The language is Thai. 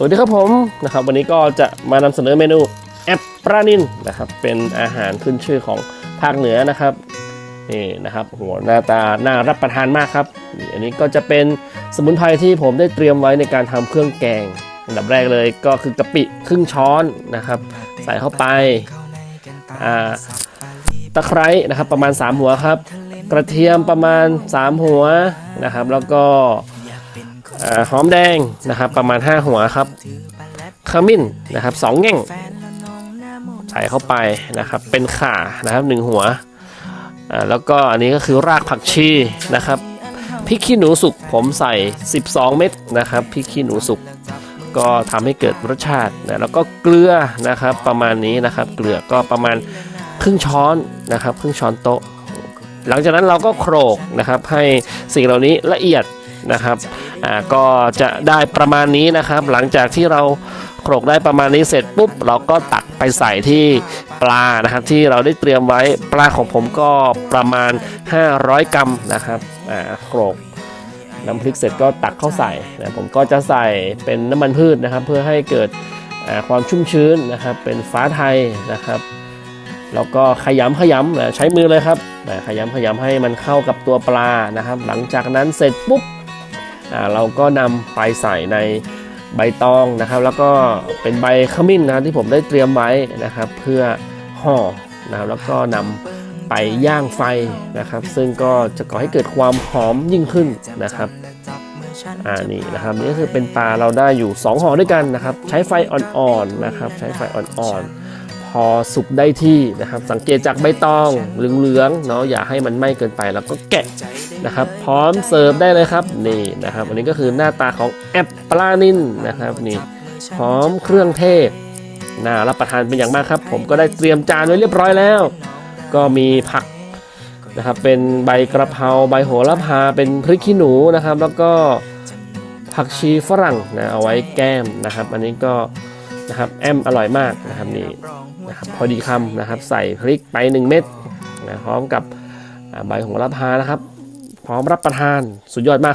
สวัสดีครับผมนะครับวันนี้ก็จะมานำเสนอเมนูแอปปลานินนะครับเป็นอาหารขึ้นชื่อของภาคเหนือนะครับนี่นะครับหัวหน้าตาน่ารับประทานมากครับอันนี้ก็จะเป็นสมุนไพรที่ผมได้เตรียมไว้ในการทำเครื่องแกงอันดับแรกเลยก็คือกะปิครึ่งช้อนนะครับ ใส่เข้าไปอ่าตะไคร้นะครับประมาณ 3 หัวครับ กระเทียมประมาณ 3 หัวนะครับ แล้วก็ หอมแดงนะครับประมาณ 5 หัวครับขมิ้นนะครับสองแง่ง ใส่เข้าไปนะครับเป็นข่านะครับหนึ่งหัวอ่าแล้วก็อันนี้ก็คือรากผักชีนะครับพริกขี้หนูสุกผมใส่ 12 เม็ดนะครับพริกขี้หนูสุกก็ทำให้เกิดรสชาตินะแล้วก็เกลือนะครับประมาณนี้นะครับ เกลือก็ประมาณครึ่งช้อนนะครับ ครึ่งช้อนโต๊ะ หลังจากนั้นเราก็โขลกนะครับ ให้สิ่งเหล่านี้ละเอียด นะครับอ่าก็จะได้ประมาณนี้นะครับ หลังจากที่เราโขลกได้ประมาณนี้เสร็จปุ๊บ เราก็ตักไปใส่ที่ปลานะครับ ที่เราได้เตรียมไว้ปลาของผมก็ประมาณ 500 กรัมนะครับอ่าโขลกน้ำพริกเสร็จก็ตักเข้าใส่นะผมก็จะใส่เป็นน้ำมันพืชนะครับ เพื่อให้เกิดอ่าความชุ่มชื้นนะครับ เป็นฟ้าไทยนะครับแล้วก็ขยำขยำใช้มือเลยครับขยำขยำให้มันเข้ากับตัวปลานะครับ หลังจากนั้นเสร็จปุ๊บ เราก็นำไปใส่ในใบตองนะครับ แล้วก็เป็นใบขมิ้นนะครับที่ผมได้เตรียมไว้นะครับ เพื่อห่อนะแล้วก็นำไปย่างไฟนะครับ ซึ่งก็จะก่อให้เกิดความหอมยิ่งขึ้นนะครับอ่านี่นะครับนี่ก็คือเป็นปลาเราได้อยู่ 2ห่อด้วยกันนะครับ ใช้ไฟอ่อนๆนะครับ ใช้ไฟอ่อนๆ พอสุกได้ที่นะครับ สังเกตจากใบตองเหลืองๆเนาะอย่าให้มันไหม้เกินไปแล้วก็แกะนะครับ พร้อมเสิร์ฟได้เลยครับนี่นะครับ อันนี้ก็คือหน้าตาของแอปปลานินนะครับนี่พร้อมเครื่องเทศน่ารับประทานเป็นอย่างมากครับ ผมก็ได้เตรียมจานไว้เรียบร้อยแล้ว ก็มีผักนะครับเป็นใบกระเพราใบโหระพาเป็นพริกขี้หนูนะครับ แล้วก็ผักชีฝรั่งนะเอาไว้แก้มนะครับ อันนี้ก็ นะครับแอมอร่อยมากนะครับนี่นะครับพอดีคำนะครับ ใส่พริกไป 1 เม็ดนะพร้อมกับใบโหระพานะครับ พร้อมรับประทานสุดยอดมาก